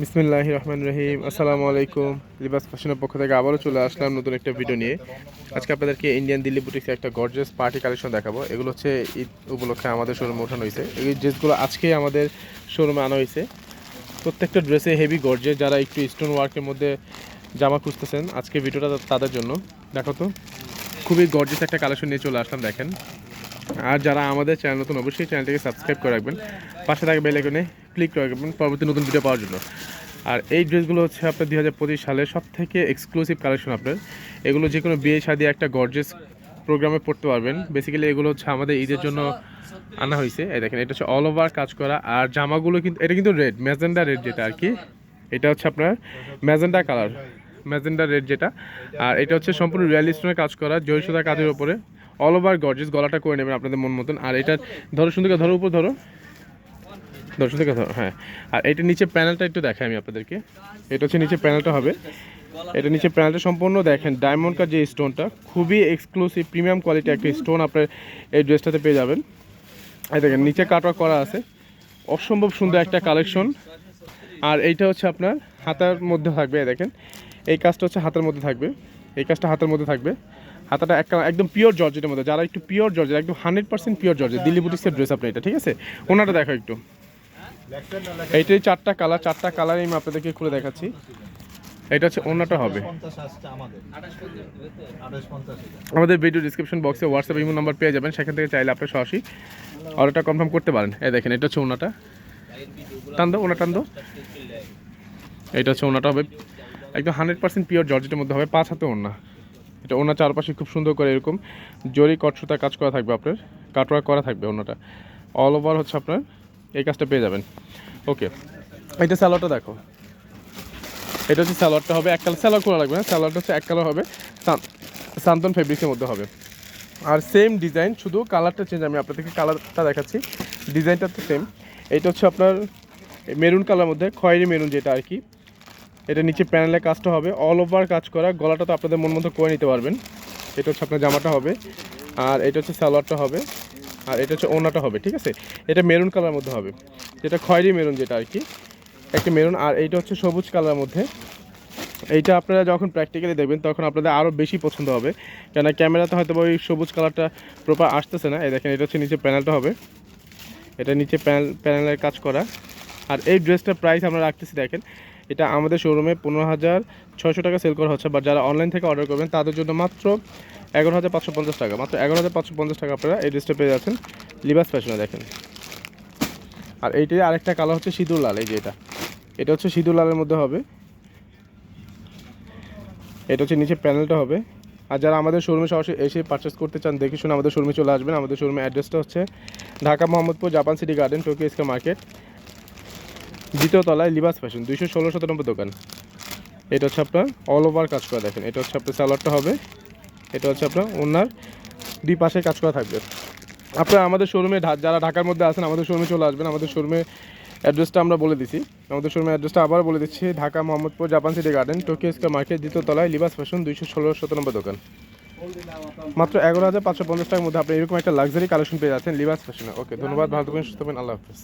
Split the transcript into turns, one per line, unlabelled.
বিসমিল্লাহ রহমান রহিম। আসসালামু আলাইকুম। লিবাস ফ্যাশনের পক্ষ থেকে আবারও চলে আসলাম নতুন একটা ভিডিও নিয়ে। আজকে আপনাদেরকে ইন্ডিয়ান দিল্লি বুটিক্সে একটা গর্জেস পার্টি কালেকশন দেখাবো। এগুলো হচ্ছে ঈদ উপলক্ষে আমাদের শোরুমে ওঠানো হয়েছে। এই ড্রেসগুলো আজকেই আমাদের শোরুমে আনা হয়েছে। প্রত্যেকটা ড্রেসে হেভি গর্জেস যারা একটু স্টোন ওয়ার্কের মধ্যে জামা খুঁজতেছেন, আজকে ভিডিওটা তাদের জন্য। দেখো তো, খুবই গর্জেস একটা কালেকশন নিয়ে চলে আসলাম, দেখেন। আর যারা আমাদের চ্যানেল নতুন, অবশ্যই চ্যানেলটিকে সাবস্ক্রাইব করে রাখবেন। পাশে থাকা বেল আইকনে ক্লিক করে রাখবেন পরবর্তী নতুন ভিডিও পাওয়ার জন্য। আর এই ড্রেসগুলো হচ্ছে আপনার দুই হাজার পঁচিশ সালের সব থেকে এক্সক্লুসিভ কালেকশন আপনার। এগুলো যে কোনো বিয়ে, শাদী একটা গর্জেস প্রোগ্রামে পড়তে পারবেন। বেসিক্যালি এগুলো হচ্ছে আমাদের ঈদের জন্য আনা হয়েছে। এই দেখেন, এটা হচ্ছে অল ওভার কাজ করা। আর জামাগুলো কিন্তু, এটা কিন্তু রেড ম্যাজেন্ডা রেড যেটা আর কি। এটা হচ্ছে আপনার ম্যাজেন্ডা কালার ম্যাজেন্ডা রেড যেটা। আর এটা হচ্ছে সম্পূর্ণ রিয়ালিস্টনের কাজ করা জয়সুদা কাজের উপরে। অল ওভার গর্জেস গলাটা করে নেবেন আপনাদের মন মতন। আর এটা ধরো সুন্দরকে ধরো, উপর ধরো। ধরো সুন্দর ধরো হ্যাঁ। আর এটা নিচে প্যানেলটা একটু দেখাই আমি আপনাদেরকে। এটা হচ্ছে নিচে প্যানেলটা হবে। এটা নিচে প্যানেলটা সম্পূর্ণ দেখেন ডায়মন্ড কার যে স্টোনটা খুবই এক্সক্লুসিভ প্রিমিয়াম কোয়ালিটি একটা স্টোন আপনার এই ড্রেসটাতে পেয়ে যাবেন। এই দেখেন, নিচে কাটওয়ার্ক করা আছে। অসম্ভব সুন্দর একটা কালেকশন আর এইটা হচ্ছে আপনার হাতার মধ্যে থাকবে দেখেন। এই কাজটা হচ্ছে হাতের মধ্যে থাকবে। এই কাজটা হাতের মধ্যে থাকবে। হাতাটা একটা একদম পিওর জর্জেটের মধ্যে, যারা একটু পিওর জর্জেট, একদম hundred percent pure georgette. Delhi বুটিক্সের ড্রেস আপনার এটা ঠিক আছে? ওনাটা দেখো একটু। এইটাই চারটা কালার চারটা কালার আমি আপনাদেরকে খুলে দেখাচ্ছি। এটা হচ্ছে ওনাটা হবে।
আমাদের
ভিডিও ডিসক্রিপশন বক্সে হোয়াটসঅ্যাপ ইমো নাম্বার পেয়ে যাবেন, সেখান থেকে চাইলে আপনি সরাসরি অর্ডারটা কনফার্ম করতে পারেন। এই দেখেন, এটা হচ্ছে ওনাটা টান দো ওনা টান দো এটা হচ্ছে ওনাটা হবে। একদম হান্ড্রেড পার্সেন্ট পিওর জর্জেটের মধ্যে হবে, পাঁচ হাতে ওনা এটা ওনার চারপাশে খুব সুন্দর করে এরকম জরি কটসুতা কাজ করা থাকবে আপনার কাটওয়ার্ক করা থাকবে ওনাটা। অল ওভার হচ্ছে আপনার, এই কাজটা পেয়ে যাবেন। ওকে এটা স্যালোয়ারটা দেখো। এটা হচ্ছে স্যালোয়ারটা হবে, এক কালার স্যালোয়ার করা লাগবে না স্যালোয়ারটা হচ্ছে এক কালার হবে, সান- সান্তন ফেব্রিক্সের মধ্যে হবে। আর সেম ডিজাইন শুধু কালারটা চেঞ্জ আমি আপনাদেরকে কালারটা দেখাচ্ছি। ডিজাইনটা তো সেম এটা হচ্ছে আপনার মেরুন কালার মধ্যে খয়েরি মেরুন যেটা আর কি এটা নিচে প্যানেলের কাজটা হবে। অল ওভার কাজ করা। গলাটা তো আপনাদের মন মতো করে নিতে পারবেন। এটা হচ্ছে আপনার জামাটা হবে। আর এটা হচ্ছে সালোয়ারটা হবে। আর এটা হচ্ছে ওনাটা হবে, ঠিক আছে? এটা মেরুন কালার মধ্যে হবে। যেটা খয়েরি মেরুন যেটা আর কি। একটা মেরুন। আর এইটা হচ্ছে সবুজ কালার মধ্যে। এইটা আপনারা যখন প্র্যাকটিক্যালি দেখবেন, তখন আপনাদের আরও বেশি পছন্দ হবে। কেন ক্যামেরাতে হয়তো ওই সবুজ কালারটা প্রপার আসতেছে না। এই দেখেন, এটা হচ্ছে নিচে প্যানেলটা হবে। এটা নিচে প্যানেল, প্যানেলের কাজ করা। আর এই ড্রেসটার প্রাইস আমরা রাখতেছি, দেখেন। এটা আমাদের শোরুমে পনেরো হাজার ছয়শো টাকা সেল করা হচ্ছে। বা যারা অনলাইন থেকে অর্ডার করবেন, তাদের জন্য মাত্র এগারো হাজার পাঁচশো পঞ্চাশ টাকা। মাত্র এগারো হাজার পাঁচশো পঞ্চাশ টাকা আপনারা এই ড্রেসটা পেয়ে যাচ্ছেন লিবাস ফ্যাশনে দেখেন। আর এইটাই আরেকটা কালার হচ্ছে সিঁদুর লাল, এই যে এটা। এটা হচ্ছে সিঁদুর লালের মধ্যে হবে। এটা হচ্ছে নিচে প্যানেলটা হবে। আর যারা আমাদের শোরুমে সরাসরি এসে পারচেস করতে চান, দেখে শুনে আমাদের শোরুমে চলে আসবেন। আমাদের শোরুমের অ্যাড্রেসটা হচ্ছে Dhaka Mohammadpur Japan City Garden Tokyo Square Market দ্বিতীয় তলায় লিবাস ফ্যাশন, দুইশো ষোলো শতানব্বই দোকান। এটা হচ্ছে আপনার অল ওভার কাজ করা দেখেন। এটা হচ্ছে আপনার স্যালাডটা হবে। এটা হচ্ছে আপনার ওনার দুই পাশে কাজ করা থাকবে। আপনারা আমাদের শোরুমে যারা ঢাকার মধ্যে আছেন, আমাদের শোরুমে চলে আসবেন। আমাদের শোরুমে অ্যাড্রেসটা আমরা বলে দিছি। আমাদের শোরুমের অ্যাড্রেসটা আবার বলে দিচ্ছি। Dhaka Mohammadpur Japan City Garden Tokyo Square Market দ্বিতীয় তলায় লিবাস ফ্যাশন, দুইশো ষোলো শতানব্বই দোকান। মাত্র এগারো হাজার পাঁচশো পঞ্চাশ টাকার মধ্যে আপনি এরকম একটা লাক্সারি কালেকশন পেয়ে যাচ্ছেন লিবাস ফ্যাশনে। ওকে, ধন্যবাদ। ভালো থাকবেন, সুস্থ থাকবেন। আল্লাহ হাফিজ।